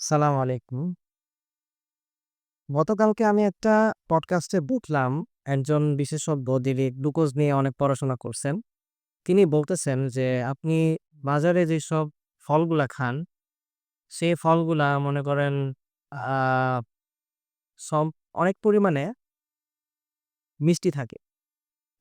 সালাম আলাইকুম। গতকালকে আমি একটা পডকাস্টে বুঝলাম, একজন বিশেষজ্ঞ যিনি গ্লুকোজ নিয়ে অনেক পড়াশোনা করছেন। তিনি বলতেছেন যে, আপনি বাজারে যেসব ফলগুলা খান, সেই ফলগুলা মনে করেন সব অনেক পরিমাণে মিষ্টি থাকে।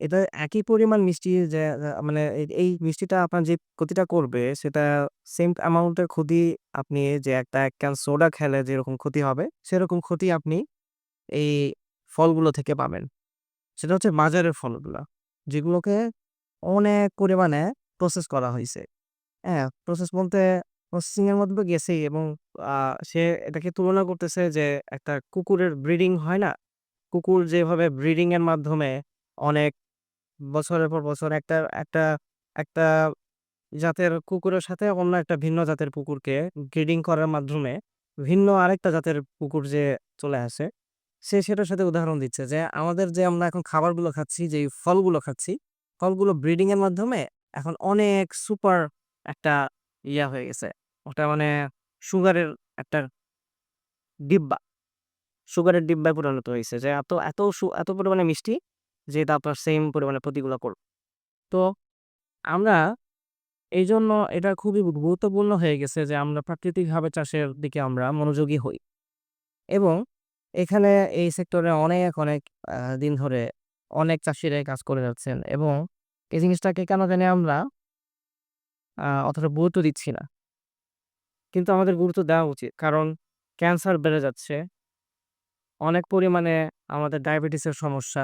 এটা একই পরিমাণ মিষ্টি যে মানে এই মিষ্টিটা আপনার যে ক্ষতিটা করবে সেটা সেম অ্যামাউন্টের ক্ষতি আপনি যে একটা এক ক্যান সোডা খেলে যেরকম ক্ষতি হবে, সেরকম ক্ষতি আপনি এই ফলগুলো থেকে পাবেন। সেটা হচ্ছে বাজারের ফলগুলো যেগুলোকে অনেক পরিমাণে প্রসেস করা হয়েছে হ্যাঁ? প্রসেস বলতে প্রসেসিং এর মধ্যে তো গেছেই এবং সে এটাকে তুলনা করতেছে যে একটা কুকুরের ব্রিডিং হয় না? কুকুর যেভাবে ব্রিডিংয়ের মাধ্যমে অনেক বছরের পর বছর একটা একটা একটা জাতের কুকুরের সাথে অন্য একটা ভিন্ন জাতের কুকুরকে ব্রিডিং করার মাধ্যমে ভিন্ন আরেকটা জাতের কুকুর যে চলে আসে, সে সেটার সাথে উদাহরণ দিচ্ছে যে আমাদের যে আমরা এখন খাবারগুলো খাচ্ছি, যেই ফলগুলো খাচ্ছি, ফলগুলো ব্রিডিং এর মাধ্যমে এখন অনেক সুপার একটা ইয়া হয়ে গেছে। ওটা মানে সুগারের একটা ডিব্বা। সুগারের ডিব্বায় পরিণত হয়েছে যে এত এত এত পরিমাণে মিষ্টি যে এটা আপনার সেইম পরিমাণে ক্ষতিগুলা করবে। তো আমরা এই জন্য এটা খুবই গুরুত্বপূর্ণ হয়ে গেছে যে আমরা প্রাকৃতিকভাবে চাষের দিকে আমরা মনোযোগী হই। এবং এখানে এই সেক্টরে অনেক, অনেক দিন ধরে অনেক চাষিরাই কাজ করে যাচ্ছেন এবং এই জিনিসটাকে কেন জানি আমরা অতটা গুরুত্ব দিচ্ছি না। কিন্তু আমাদের গুরুত্ব দেওয়া উচিত। কারণ ক্যান্সার বেড়ে যাচ্ছে। অনেক পরিমাণে আমাদের ডায়াবেটিসের সমস্যা।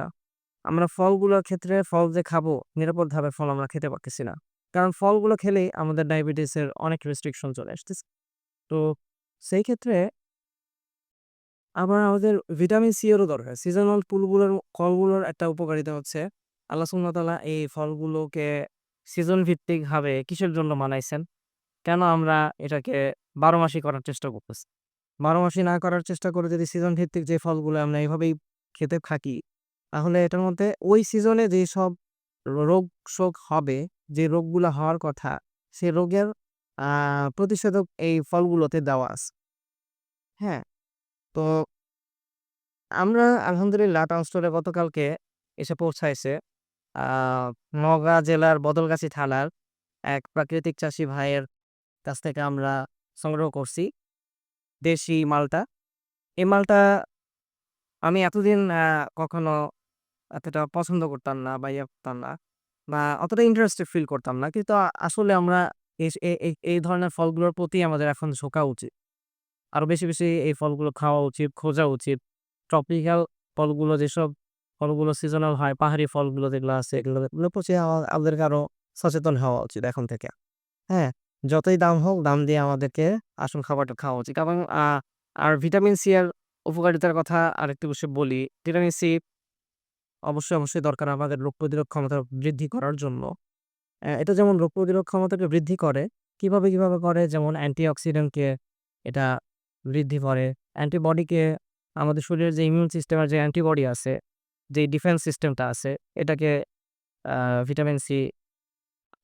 আমরা ফলগুলোর ক্ষেত্রে ফল যে খাব, নিরাপদভাবে ফল আমরা খেতে পারতেছি না। কারণ ফলগুলো খেলেই আমাদের ডায়াবেটিসের অনেক রেস্ট্রিকশন চলে আসতেছে। তো সেই ক্ষেত্রে আবার আমাদের ভিটামিন সি এরও দরকার। সিজনাল ফুলগুলোর ফলগুলোর একটা উপকারিতা হচ্ছে আল্লাহ তাআলা এই ফলগুলোকে সিজন ভিত্তিকভাবে কিসের জন্য মানাইছেন কেন আমরা এটাকে ১২ মাসই করার চেষ্টা করতেছি? ১২ মাসই না করার চেষ্টা করে যদি সিজন ভিত্তিক যে ফলগুলো আমরা এইভাবেই খেতে থাকি, তাহলে এটার মধ্যে ওই সিজনে যেসব রোগ-শোক হবে, যে রোগগুলো হওয়ার কথা, সে রোগের প্রতিষেধক এই ফলগুলোতে দেওয়া আছে। হ্যাঁ? তো আমরা আলহামদুলিল্লাহ টাউন স্টোরে গতকালকে এসে পৌঁছাইছে আ নওগাঁ জেলার বদলগাছি থানার এক প্রাকৃতিক চাষী ভাইয়ের কাছ থেকে আমরা সংগ্রহ করছি দেশি মালটা। এই মালটা আমি এতদিন কখনো এতটা পছন্দ করতাম না বা ইয়ে করতাম না বা অতটা ইন্টারেস্টেড ফিল করতাম না। কিন্তু আসলে আমরা এই ধরনের ফলগুলোর প্রতি আমাদের এখন ঝোঁকা উচিত। আরও বেশি, বেশি এই ফলগুলো খাওয়া উচিত, খোঁজা উচিত। ট্রপিক্যাল ফলগুলো যেসব ফলগুলো সিজনাল হয়, পাহাড়ি ফলগুলো যেগুলো আছে এগুলো এগুলোর প্রতি আমাদেরকে আরও সচেতন হওয়া উচিত এখন থেকে। হ্যাঁ? যতই দাম হোক, দাম দিয়ে আমাদেরকে আসল খাবারটা খাওয়া উচিত আ আর ভিটামিন সি এর উপকারিতার কথা আরেকটু অবশ্যই বলি। ভিটামিন সি অবশ্যই, অবশ্যই দরকার আমাদের রোগ প্রতিরোধ ক্ষমতা বৃদ্ধি করার জন্য। এটা যেমন রোগ প্রতিরোধ ক্ষমতাকে বৃদ্ধি করে, কীভাবে, কীভাবে করে? যেমন অ্যান্টিঅক্সিডেন্টকে এটা বৃদ্ধি করে। অ্যান্টিবডিকে আমাদের শরীরের যে ইমিউন সিস্টেমের যে অ্যান্টিবডি আছে, যে ডিফেন্স সিস্টেমটা আছে, এটাকে ভিটামিন সি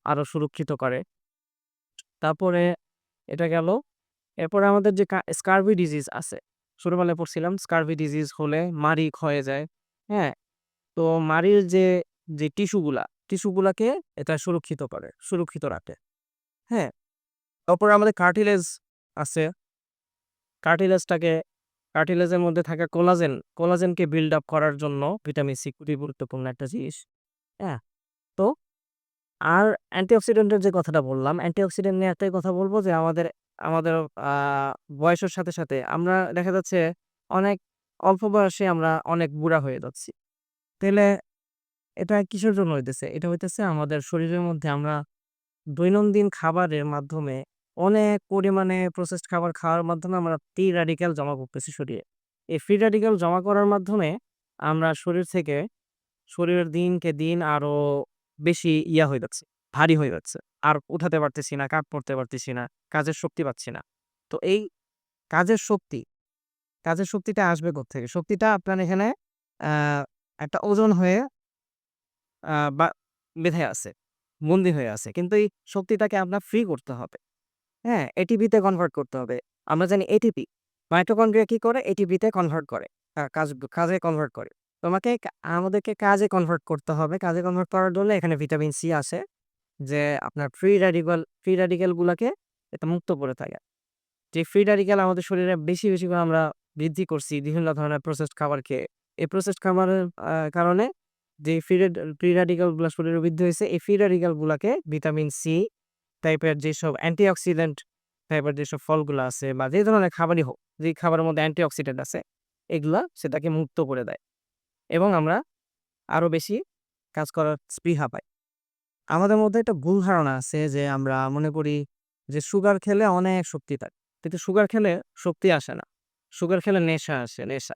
আরও সুরক্ষিত করে। তারপরে এটা গেল। এরপরে আমাদের যে স্কারভি ডিজিজ আছে। ছোটবেলায় পড়ছিলাম স্কার্ভি ডিজিজ হলে মাড়ি ক্ষয়ে যায়। হ্যাঁ? তো মাড়ির যে, যে টিস্যুগুলা, টিস্যুগুলাকে এটা সুরক্ষিত করে, সুরক্ষিত রাখে। হ্যাঁ? তারপরে আমাদের কার্টিলেজ আছে। কার্টিলেজটাকে কার্টিলেজের মধ্যে থাকা কোলাজেন, কোলাজেনকে বিল্ড আপ করার জন্য ভিটামিন সি খুবই গুরুত্বপূর্ণ একটা জিনিস। হ্যাঁ? তো আর অ্যান্টিঅক্সিডেন্টের যে কথাটা বললাম, অ্যান্টিঅক্সিডেন্ট নিয়ে একটাই কথা বলব যে আমাদের, আমাদের বয়সের সাথে, সাথে আমরা দেখা যাচ্ছে অনেক অল্প বয়সে আমরা অনেক বুড়া হয়ে যাচ্ছি। তাইলে এটা কিসের জন্য হইতেছে? এটা হইতেছে আমাদের শরীরের মধ্যে আমরা দৈনন্দিন খাবারের মাধ্যমে অনেক পরিমাণে প্রসেসড খাবার খাওয়ার মাধ্যমে আমরা ফ্রি রেডিক্যাল জমা করতেছি শরীরে। এই ফ্রি রেডিক্যাল জমা করার মাধ্যমে আমরা শরীর থেকে শরীরের দিনকে দিন আরও বেশি ইয়া হয়ে যাচ্ছে, ভারী হয়ে যাচ্ছে। আর উঠাতে পারতেছি না, কাজ করতে পারতেছি না, কাজের শক্তি পাচ্ছি না। তো এই কাজের শক্তি, কাজের শক্তিটা আসবে কোত্থেকে? শক্তিটা আপনার এখানে একটা ওজন হয়ে বা বেঁধে আছে, বন্দী হয়ে আছে। কিন্তু এই শক্তিটাকে আপনার ফ্রি করতে হবে। হ্যাঁ? এটিপিতে কনভার্ট করতে হবে। আমরা জানি এটিপি মাইটোকন্ড্রিয়া কি করে? এটিপিতে কনভার্ট করে। কাজ কাজে কনভার্ট করে। তোমাকে আমাদেরকে কাজে কনভার্ট করতে হবে। কাজে কনভার্ট করার জন্য এখানে ভিটামিন সি আছে। যে আপনার ফ্রি রেডিকাল ফ্রি রেডিক্যাল গুলাকে এটা মুক্ত করে থাকে। যে ফ্রি রেডিক্যাল আমাদের শরীরে বেশি, বেশি করে আমরা বৃদ্ধি করছি বিভিন্ন ধরনের প্রসেসড খাবার খেয়ে। এই প্রসেসড খাবারের কারণে যে ফ্রি ফ্রি রেডিক্যালগুলা শরীরে বৃদ্ধি হইছে, এই ফ্রি রেডিক্যাল গুলাকে ভিটামিন সি টাইপের যেসব অ্যান্টিঅক্সিডেন্ট টাইপের যেসব ফলগুলা আছে বা যে ধরনের খাবারই হোক, যে খাবারের মধ্যে অ্যান্টিঅক্সিডেন্ট আছে, এগুলা সেটাকে মুক্ত করে দেয়। এবং আমরা আরও বেশি কাজ করার স্পৃহা পাই। আমাদের মধ্যে একটা ভুল ধারণা আছে যে আমরা মনে করি যে সুগার খেলে অনেক শক্তি থাকে। কিন্তু সুগার খেলে শক্তি আসে না। সুগার খেলে নেশা আসে, নেশা।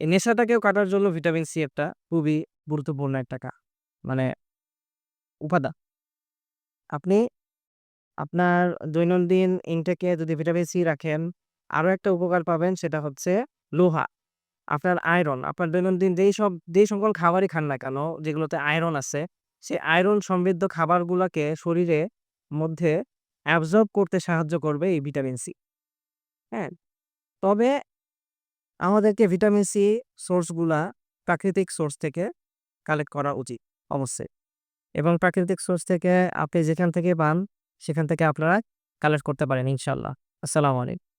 এই নেশাটাকেও কাটার জন্য ভিটামিন সি একটা খুবই গুরুত্বপূর্ণ একটা কা মানে উপাদান। আপনি আপনার দৈনন্দিন ইনটেকে যদি ভিটামিন সি রাখেন, আরও একটা উপকার পাবেন সেটা হচ্ছে লোহা। আপনার আয়রন, আপনার দৈনন্দিন যেই সব যেই সকল খাবারই খান না কেন, যেগুলোতে আয়রন আছে, সেই আয়রন সমৃদ্ধ খাবারগুলাকে শরীরে মধ্যে অ্যাবজর্ব করতে সাহায্য করবে এই ভিটামিন সি। হ্যাঁ? তবে আমাদেরকে ভিটামিন সি সোর্সগুলা প্রাকৃতিক সোর্স থেকে কালেক্ট করা উচিত অবশ্যই। এবং প্রাকৃতিক সোর্স থেকে আপনি যেখান থেকে পান, সেখান থেকে আপনারা কালেক্ট করতে পারেন ইনশাল্লাহ আসসালামু আলাইকুম।